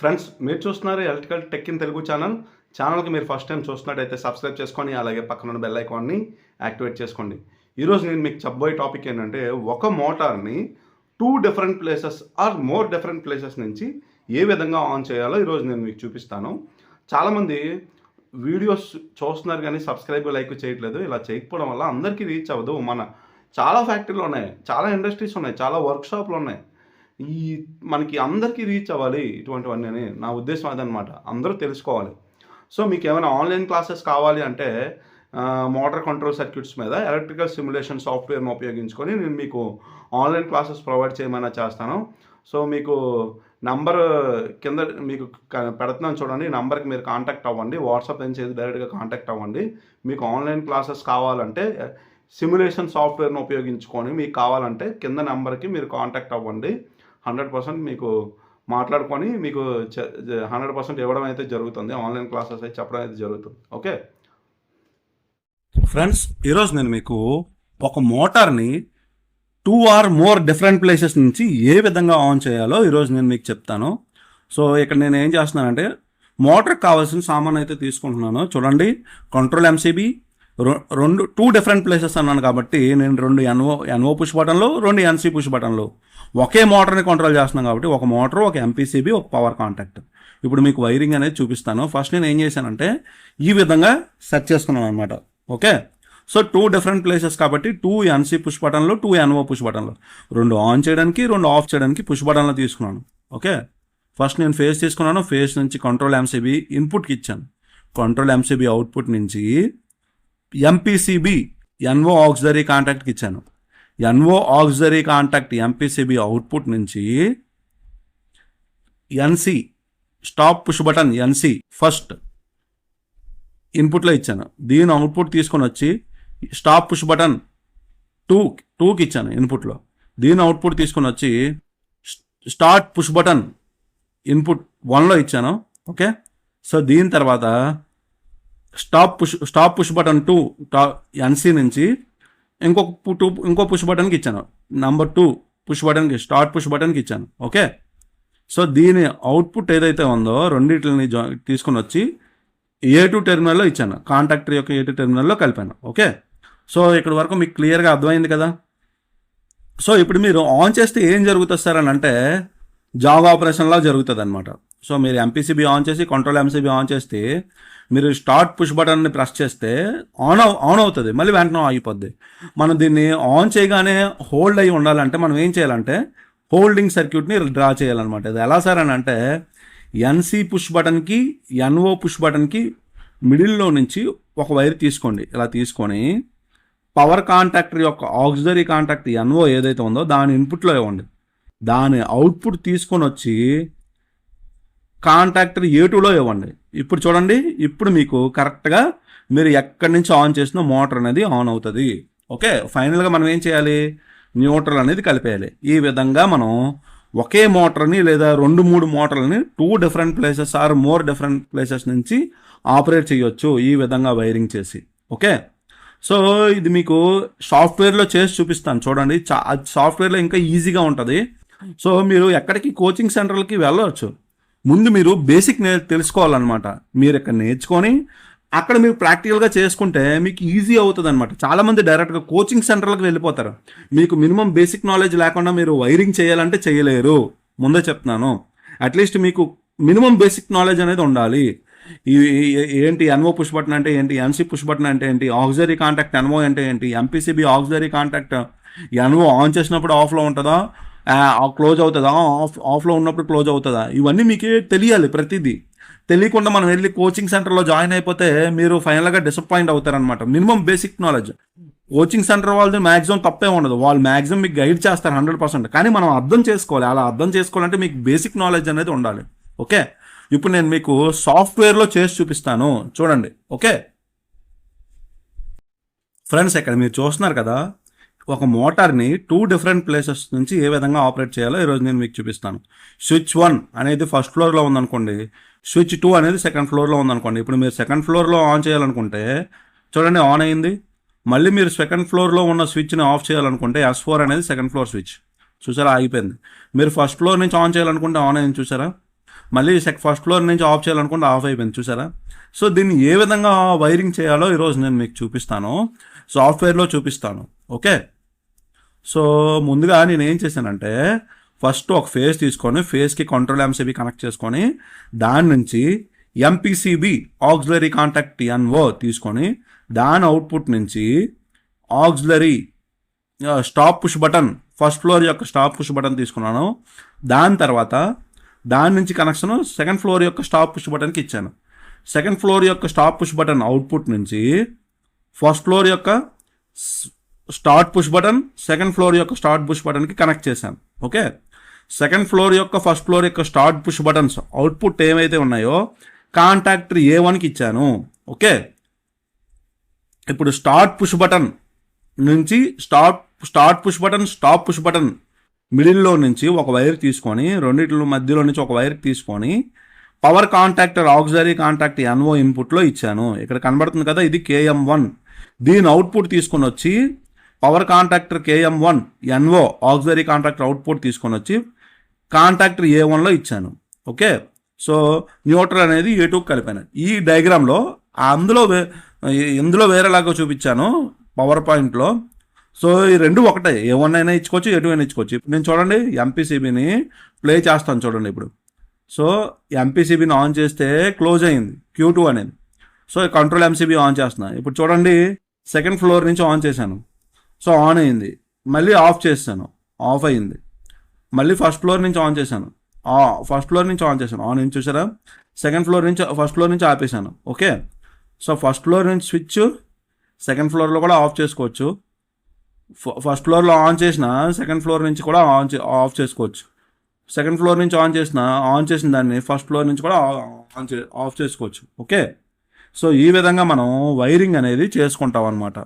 Friends మీరు చూస్తున్నారు electrical tech in Telugu channel. ఛానల్కి మీరు ఫస్ట్ టైం చూస్తున్నట్టయితే సబ్స్క్రైబ్ చేసుకొని అలాగే పక్కన ఉన్న బెల్ ఐకాన్ని యాక్టివేట్ చేసుకోండి. ఈరోజు నేను మీకు చెప్పబోయే టాపిక్ ఏంటంటే ఒక మోటార్ని two different places or more different places నుంచి ఏ విధంగా ఆన్ చేయాలో ఈరోజు నేను మీకు చూపిస్తాను. చాలామంది వీడియోస్ చూస్తున్నారు కానీ సబ్స్క్రైబ్ లైక్ చేయట్లేదు. ఇలా చేయకపోవడం వల్ల అందరికీ రీచ్ అవ్వదు. మన చాలా ఫ్యాక్టరీలు ఉన్నాయి చాలా ఇండస్ట్రీస్ ఉన్నాయి చాలా వర్క్షాప్లు ఉన్నాయి. ఈ మనకి అందరికీ రీచ్ అవ్వాలి ఇటువంటివన్నీ అని నా ఉద్దేశం అదనమాట అందరూ తెలుసుకోవాలి. సో మీకు ఏమైనా ఆన్లైన్ క్లాసెస్ కావాలి అంటే మోటార్ కంట్రోల్ సర్క్యూట్స్ మీద ఎలక్ట్రికల్ సిమ్యులేషన్ సాఫ్ట్వేర్ను ఉపయోగించుకొని నేను మీకు ఆన్లైన్ క్లాసెస్ ప్రొవైడ్ చేయమని చేస్తాను. సో మీకు నంబర్ కింద మీకు పెడుతున్నాను చూడండి. నంబర్కి మీరు కాంటాక్ట్ అవ్వండి. వాట్సాప్ నుంచి చేసి డైరెక్ట్గా కాంటాక్ట్ అవ్వండి. మీకు ఆన్లైన్ క్లాసెస్ కావాలంటే సిమ్యులేషన్ సాఫ్ట్వేర్ను ఉపయోగించుకొని మీకు కావాలంటే కింద నెంబర్కి మీరు కాంటాక్ట్ అవ్వండి. హండ్రెడ్ పర్సెంట్ మీకు మాట్లాడుకొని మీకు హండ్రెడ్ పర్సెంట్ ఇవ్వడం అయితే జరుగుతుంది. ఆన్లైన్ క్లాసెస్ అయితే చెప్పడం అయితే జరుగుతుంది. ఓకే? ఫ్రెండ్స్ ఈరోజు నేను మీకు ఒక మోటార్ని two or more different places నుంచి ఏ విధంగా ఆన్ చేయాలో ఈరోజు నేను మీకు చెప్తాను. సో ఇక్కడ నేను ఏం చేస్తున్నానంటే మోటార్కి కావాల్సిన సామాన్ అయితే తీసుకుంటున్నాను. చూడండి కంట్రోల్ ఎంసీబీ రెండు టూ డిఫరెంట్ ప్లేసెస్ అన్నాను కాబట్టి నేను రెండు ఎన్ఓ ఎన్ఓ పుష్ బటన్లు రెండు ఎన్సీ పుష్ బటన్లు ఒకే మోటార్ని కంట్రోల్ చేస్తున్నాను కాబట్టి ఒక మోటార్ ఒక ఎంపీసీబీ ఒక పవర్ కాంటాక్ట్ ఇప్పుడు మీకు వైరింగ్ అనేది చూపిస్తాను. ఫస్ట్ నేను ఏం చేశానంటే ఈ విధంగా సెట్ చేసుకున్నాను అనమాట okay? So two different places కాబట్టి టూ ఎన్సీ పుష్ బటన్లు టూ ఎన్ఓ పుష్ బటన్లు రెండు ఆన్ చేయడానికి రెండు ఆఫ్ చేయడానికి పుష్ బటన్లు తీసుకున్నాను. ఓకే? ఫస్ట్ నేను ఫేస్ తీసుకున్నాను. ఫేస్ నుంచి కంట్రోల్ ఎంసీబీ ఇన్పుట్కి ఇచ్చాను. కంట్రోల్ ఎంసీబీ అవుట్పుట్ నుంచి ఎంపీసీబీ ఎన్ఓ ఆక్సిలరీ కాంటాక్ట్కి ఇచ్చాను. NO auxiliary contact MPCB output నుంచి NC stop push button NC first ఇన్పుట్లో ఇచ్చాను. దీని అవుట్పుట్ తీసుకొని వచ్చి స్టాప్ పుష్ బటన్ టూ టూకి ఇచ్చాను ఇన్పుట్లో దీని అవుట్పుట్ తీసుకొని వచ్చి స్టార్ట్ పుష్ బటన్ ఇన్పుట్ వన్లో ఇచ్చాను. ఓకే సో దీని తర్వాత stop push stop push button two NC నుంచి ఇంకొక పు- టూ ఇంకో పుష్ బటన్కి ఇచ్చాను. నంబర్ టూ పుష్ బటన్కి స్టార్ట్ పుష్ బటన్కి ఇచ్చాను. ఓకే సో దీని అవుట్పుట్ ఏదైతే ఉందో రెండింటిని జా తీసుకొని వచ్చి ఏ టూ టెర్మినల్లో ఇచ్చాను. కాంటాక్టర్ యొక్క ఏ టూ టెర్మినల్లో కలిపాను. ఓకే సో ఇక్కడ వరకు మీకు క్లియర్గా అర్థమైంది కదా? సో ఇప్పుడు మీరు ఆన్ చేస్తే ఏం జరుగుతుంది సార్ అని అంటే జాబ్ ఆపరేషన్లా జరుగుతుంది అనమాట సో మీరు ఎంపీసీబీ ఆన్ చేసి కంట్రోల్ ఎంసీబీ ఆన్ చేస్తే మీరు స్టార్ట్ పుష్ బటన్ని ప్రెస్ చేస్తే ఆన్ ఆన్ అవుతుంది. మళ్ళీ వెంటనే ఆగిపోద్ది మనం దీన్ని ఆన్ చేయగానే హోల్డ్ అయ్యి ఉండాలంటే మనం ఏం చేయాలంటే హోల్డింగ్ సర్క్యూట్ని డ్రా చేయాలన్నమాట. ఇది ఎలా సార్ అని అంటే ఎన్సీ పుష్ బటన్కి ఎన్ఓ పుష్ బటన్కి మిడిల్లో నుంచి ఒక వైర్ తీసుకోండి. ఇలా తీసుకొని పవర్ కాంటాక్టర్ యొక్క ఆక్సిలరీ కాంటాక్ట్ ఎన్ఓ ఏదైతే ఉందో దాని ఇన్పుట్లో ఇవ్వండి దాని అవుట్పుట్ తీసుకొని వచ్చి కాంటాక్టర్ ఏ టూలో ఇవ్వండి. ఇప్పుడు చూడండి ఇప్పుడు మీకు కరెక్ట్గా మీరు ఎక్కడి నుంచి ఆన్ చేసిన మోటార్ అనేది ఆన్ అవుతుంది. ఓకే ఫైనల్గా మనం ఏం చేయాలి? న్యూట్రల్ అనేది కలిపేయాలి. ఈ విధంగా మనం ఒకే మోటార్ని లేదా రెండు మూడు మోటార్లని two different places or more different places నుంచి ఆపరేట్ చేయొచ్చు. ఈ విధంగా వైరింగ్ చేసి. ఓకే సో ఇది మీకు సాఫ్ట్వేర్లో చేసి చూపిస్తాను. చూడండి సాఫ్ట్వేర్లో ఇంకా ఈజీగా ఉంటుంది. సో మీరు ఎక్కడికి కోచింగ్ సెంటర్లకి వెళ్ళవచ్చు. ముందు మీరు బేసిక్ నే తెలుసుకోవాలన్నమాట. మీరు ఇక్కడ నేర్చుకొని అక్కడ మీరు ప్రాక్టికల్గా చేసుకుంటే మీకు ఈజీ అవుతుంది అనమాట చాలామంది డైరెక్ట్గా కోచింగ్ సెంటర్లకు వెళ్ళిపోతారు. మీకు మినిమం బేసిక్ నాలెడ్జ్ లేకుండా మీరు వైరింగ్ చేయాలంటే చేయలేరు. ముందే చెప్తున్నాను. అట్లీస్ట్ మీకు మినిమం బేసిక్ నాలెడ్జ్ అనేది ఉండాలి. ఈ ఏంటి ఎన్ఓ పుష్ బటన్ అంటే ఏంటి? ఎన్సీ పుష్ బటన్ అంటే ఏంటి? ఆక్సిలరీ కాంటాక్ట్ ఎన్ఓ అంటే ఏంటి? MPCB auxiliary contact NO on చేసినప్పుడు ఆఫ్లో ఉంటుందా? క్లోజ్ అవుతుందా? ఆఫ్ ఆఫ్లో ఉన్నప్పుడు క్లోజ్ అవుతుందా? ఇవన్నీ మీకు తెలియాలి ప్రతిదీ. తెలియకుండా మనం వెళ్ళి కోచింగ్ సెంటర్లో జాయిన్ అయిపోతే మీరు ఫైనల్గా డిసప్పాయింట్ అవుతారనమాట minimum basic knowledge coaching centre వాళ్ళది మ్యాక్సిమం తప్పే ఉండదు. వాళ్ళు మ్యాక్సిమం మీకు గైడ్ చేస్తారు హండ్రెడ్ పర్సెంట్ కానీ మనం అర్థం చేసుకోవాలి. అలా అర్థం చేసుకోవాలంటే మీకు బేసిక్ నాలెడ్జ్ అనేది ఉండాలి. ఓకే? ఇప్పుడు నేను మీకు సాఫ్ట్వేర్లో చేసి చూపిస్తాను. చూడండి. ఓకే? ఫ్రెండ్స్ ఇక్కడ మీరు చూస్తున్నారు కదా? ఒక మోటార్ని టూ డిఫరెంట్ ప్లేసెస్ నుంచి ఏ విధంగా ఆపరేట్ చేయాలో ఈరోజు నేను మీకు చూపిస్తాను. స్విచ్ వన్ అనేది ఫస్ట్ ఫ్లోర్లో ఉందనుకోండి స్విచ్ టూ అనేది సెకండ్ ఫ్లోర్లో ఉందనుకోండి. ఇప్పుడు మీరు సెకండ్ ఫ్లోర్లో ఆన్ చేయాలనుకుంటే చూడండి ఆన్ అయింది. మళ్ళీ మీరు సెకండ్ ఫ్లోర్లో ఉన్న స్విచ్ని ఆఫ్ చేయాలనుకుంటే ఎస్ ఫోర్ అనేది సెకండ్ ఫ్లోర్ స్విచ్. చూసారా? ఆగిపోయింది మీరు ఫస్ట్ ఫ్లోర్ నుంచి ఆన్ చేయాలనుకుంటే ఆన్ అయింది చూసారా? మళ్ళీ సెక్ ఫస్ట్ ఫ్లోర్ నుంచి ఆఫ్ చేయాలనుకుంటే ఆఫ్ అయిపోయింది చూసారా? సో దీన్ని ఏ విధంగా వైరింగ్ చేయాలో ఈరోజు నేను మీకు చూపిస్తాను. సాఫ్ట్వేర్లో చూపిస్తాను. ఓకే? సో ముందుగా నేను ఏం చేశానంటే ఫస్ట్ ఒక ఫేస్ తీసుకొని ఫేస్కి కంట్రోల్ ఎంసీబీ కనెక్ట్ చేసుకొని దాని నుంచి ఎంపీసీబీ ఆక్సిలరీ కాంటాక్ట్ ఎన్ఓ తీసుకొని దాని అవుట్పుట్ నుంచి auxiliary stop push button first floor యొక్క స్టాప్ పుష్ బటన్ తీసుకున్నాను. దాని తర్వాత దాని నుంచి కనెక్షన్ సెకండ్ ఫ్లోర్ యొక్క స్టాప్ పుష్ బటన్కి ఇచ్చాను. సెకండ్ ఫ్లోర్ యొక్క స్టాప్ పుష్ బటన్ అవుట్పుట్ నుంచి ఫస్ట్ ఫ్లోర్ యొక్క start push button second floor యొక్క స్టార్ట్ పుష్ బటన్కి కనెక్ట్ చేశాను ఓకే సెకండ్ ఫ్లోర్ యొక్క ఫస్ట్ ఫ్లోర్ యొక్క స్టార్ట్ పుష్ బటన్స్ అవుట్పుట్ ఏమైతే ఉన్నాయో కాంటాక్టర్ ఏ వన్కి ఇచ్చాను. ఓకే ఇప్పుడు స్టార్ట్ పుష్ బటన్ నుంచి start start push button stop push button మిడిల్లో నుంచి ఒక వైర్ తీసుకొని రెండిట్ల మధ్యలో నుంచి ఒక వైర్ తీసుకొని power contactor auxiliary contact NO ఇన్పుట్లో ఇచ్చాను. ఇక్కడ కనబడుతుంది కదా ఇది కేఎం వన్ దీని అవుట్పుట్ తీసుకొని వచ్చి power contractor KM one NO auxiliary contractor output తీసుకొని వచ్చి కాంట్రాక్టర్ ఏ వన్లో ఇచ్చాను. ఓకే? సో న్యూట్రల్ అనేది ఏ టూకి కలిపాను. ఈ డయాగ్రామ్లో అందులో వే- ఇందులో వేరేలాగా చూపించాను పవర్ పాయింట్లో సో ఈ రెండు ఒకటే. ఏ వన్ అయినా ఇచ్చుకోవచ్చు ఏ టూ అయినా ఇచ్చుకోవచ్చు. నేను చూడండి ఎంపీసీబీని ప్లే చేస్తాను చూడండి ఇప్పుడు. సో ఎంపీసీబీని ఆన్ చేస్తే క్లోజ్ అయింది క్యూ టూ అనేది. సో కంట్రోల్ ఎంసీబీ ఆన్ చేస్తున్నా. ఇప్పుడు చూడండి సెకండ్ ఫ్లోర్ నుంచి ఆన్ చేశాను. సో ఆన్ అయింది. మళ్ళీ ఆఫ్ చేశాను. ఆఫ్ అయింది. మళ్ళీ ఫస్ట్ ఫ్లోర్ నుంచి ఆన్ చేశాను. ఫస్ట్ ఫ్లోర్ నుంచి ఆన్ చేశాను. ఆన్ నుంచి చూసారా? సెకండ్ ఫ్లోర్ నుంచి ఫస్ట్ ఫ్లోర్ నుంచి ఆపేశాను. ఓకే సో ఫస్ట్ ఫ్లోర్ నుంచి స్విచ్ సెకండ్ ఫ్లోర్లో కూడా ఆఫ్ చేసుకోవచ్చు. ఫస్ట్ ఫ్లోర్లో ఆన్ చేసిన సెకండ్ ఫ్లోర్ నుంచి కూడా ఆన్ చే- ఆఫ్ చేసుకోవచ్చు. సెకండ్ ఫ్లోర్ నుంచి ఆన్ చేసిన ఆన్ చేసిన దాన్ని ఫస్ట్ ఫ్లోర్ నుంచి కూడా ఆన్ చే ఆఫ్ చేసుకోవచ్చు. ఓకే సో ఈ విధంగా మనం వైరింగ్ అనేది చేసుకుంటాం అనమాట